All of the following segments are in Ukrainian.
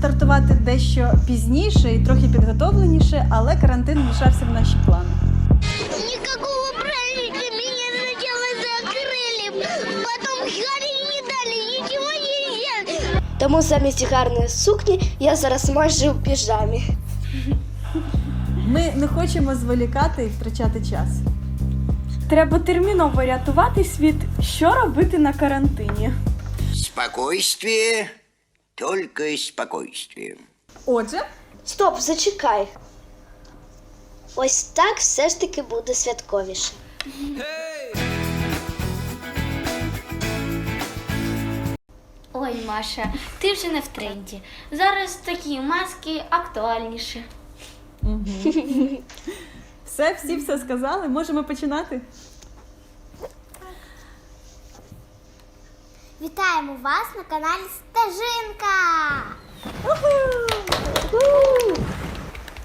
стартувати дещо пізніше і трохи підготовленіше, але карантин вмішався в наші плани. Никакого праздника меня сначала закрыли, потом Гарри не дали, ничего нельзя. Тому замість гарної сукні я зараз майже у піжамі. Ми не хочемо зволікати і втрачати час. Треба терміново рятувати світ, що робити на карантині. Спокойствие, только спокойствие. Отже, Стоп, зачекай. Ось так все ж таки буде святковіше. Ой, Маша, ти вже не в тренді. Зараз такі маски актуальніші. все, всі все сказали. Можемо починати. Вітаємо вас на каналі Стежинка.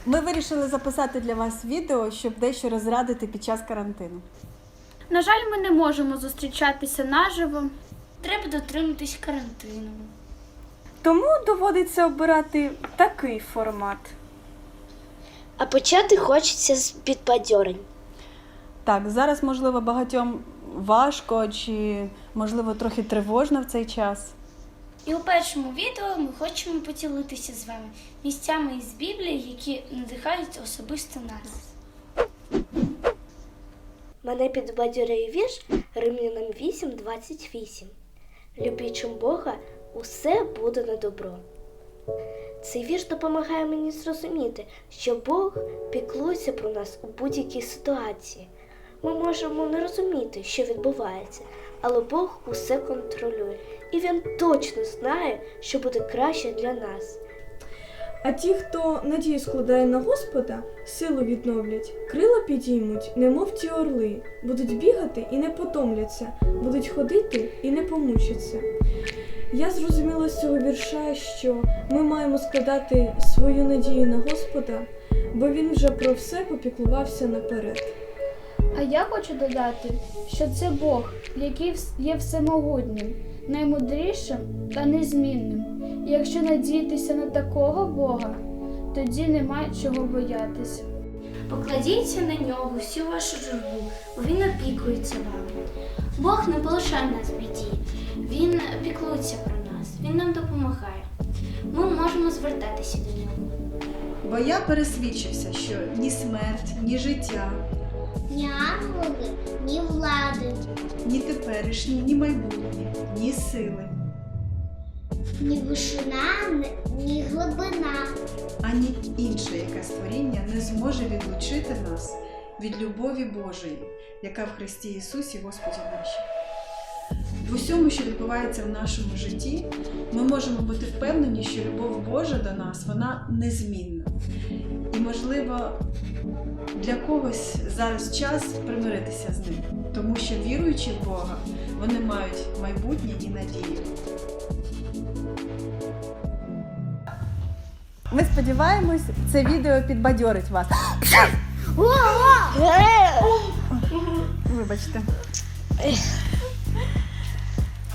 Ми вирішили записати для вас відео, щоб дещо розрадити під час карантину. На жаль, ми не можемо зустрічатися наживо, Треба дотриматись карантину. тому доводиться обирати такий формат. А почати хочеться з підбадьорень. Так, зараз, можливо, багатьом важко чи, можливо, трохи тривожно в цей час. І у першому відео ми хочемо поділитися з вами місцями із Біблії, які надихають особисто нас. Мене підбадьорює вірш Римлянам 8.28. Любічим Бога усе буде на добро. Цей вірш допомагає мені зрозуміти, що Бог піклується про нас у будь-якій ситуації. Ми можемо не розуміти, що відбувається, але Бог усе контролює, і Він точно знає, що буде краще для нас. А ті, хто надію складає на Господа, силу відновлять, крила підіймуть, немов ті орли, будуть бігати і не потомляться, будуть ходити і не помучаться. Я зрозуміла з цього вірша, що ми маємо складати свою надію на Господа, бо він вже про все попіклувався наперед. А я хочу додати, що це Бог, який є всемогутнім, наймудрішим та незмінним. І якщо надіятися на такого Бога, тоді нема чого боятися. Покладіться на нього всю вашу журбу, бо він опікується вами. Бог не полишає нас в біді, Він піклується про нас, Він нам допомагає. Ми можемо звертатися до нього. Бо я пересвідчився, що ні смерть, ні життя, Ні ні влади, ні теперішнє, ні майбутнє, ні сили, ні вишина, ні глибина. ані інше яке створіння не зможе відлучити нас від любові Божої, яка в Христі Ісусі Господі нашій. В усьому, що відбувається в нашому житті, ми можемо бути впевнені, що любов Божа до нас вона незмінна. Можливо, для когось зараз час примиритися з ним, тому що віруючи в Бога, вони мають майбутнє і надію. Ми сподіваємось, це відео підбадьорить вас. Вибачте.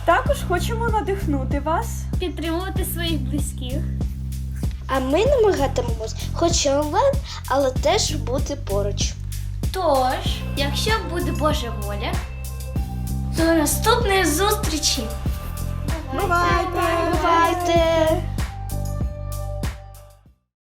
Також хочемо надихнути вас. Підтримувати своїх близьких. А ми намагатимемось, хоч і онлайн, але теж бути поруч. Тож, якщо буде Божа воля, то до наступної зустрічі! Бувайте! Бувайте!